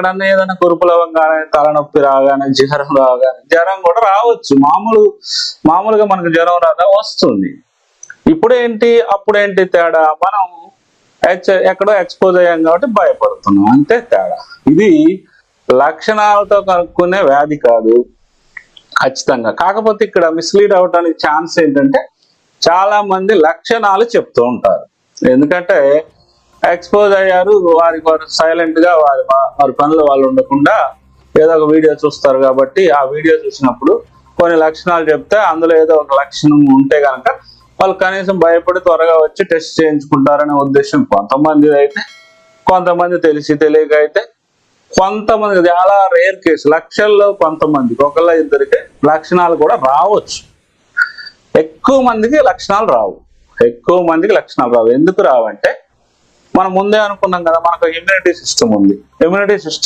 ఎక్కడన్నా ఏదైనా కురుపులవం కానీ తలనొప్పి రాగానే జ్వరం రాగానే జ్వరం కూడా రావచ్చు. మామూలు మామూలుగా మనకు జ్వరం రాదా? వస్తుంది. ఇప్పుడేంటి? అప్పుడేంటి తేడా? మనం హెచ్ ఎక్కడో ఎక్స్పోజ్ అయ్యాం కాబట్టి భయపడుతున్నాం. అంతే తేడా. ఇది లక్షణాలతో కనుక్కునే వ్యాధి కాదు. ఖచ్చితంగా. కాకపోతే ఇక్కడ మిస్లీడ్ అవడానికి ఛాన్స్ ఏంటంటే చాలా మంది లక్షణాలు చెప్తూ ఉంటారు. ఎందుకంటే ఎక్స్పోజ్ అయ్యారు వారికి వారు సైలెంట్గా వారి వారి పనులు వాళ్ళు ఉండకుండా ఏదో ఒక వీడియో చూస్తారు కాబట్టి ఆ వీడియో చూసినప్పుడు కొన్ని లక్షణాలు చెప్తే అందులో ఏదో ఒక లక్షణం ఉంటే కనుక వాళ్ళు కనీసం భయపడి త్వరగా వచ్చి టెస్ట్ చేయించుకుంటారనే ఉద్దేశం కొంతమంది అయితే కొంతమంది తెలిసి తెలియక అయితే కొంతమంది చాలా రేర్ కేసు లక్షల్లో కొంతమందికి ఒకళ్ళ ఇద్దరికి లక్షణాలు కూడా రావచ్చు. ఎక్కువ మందికి లక్షణాలు రావు. ఎక్కువ మందికి లక్షణాలు రావు. ఎందుకు రావంటే మనం ముందే అనుకున్నాం కదా మనకు ఇమ్యూనిటీ సిస్టమ్ ఉంది. Immunity system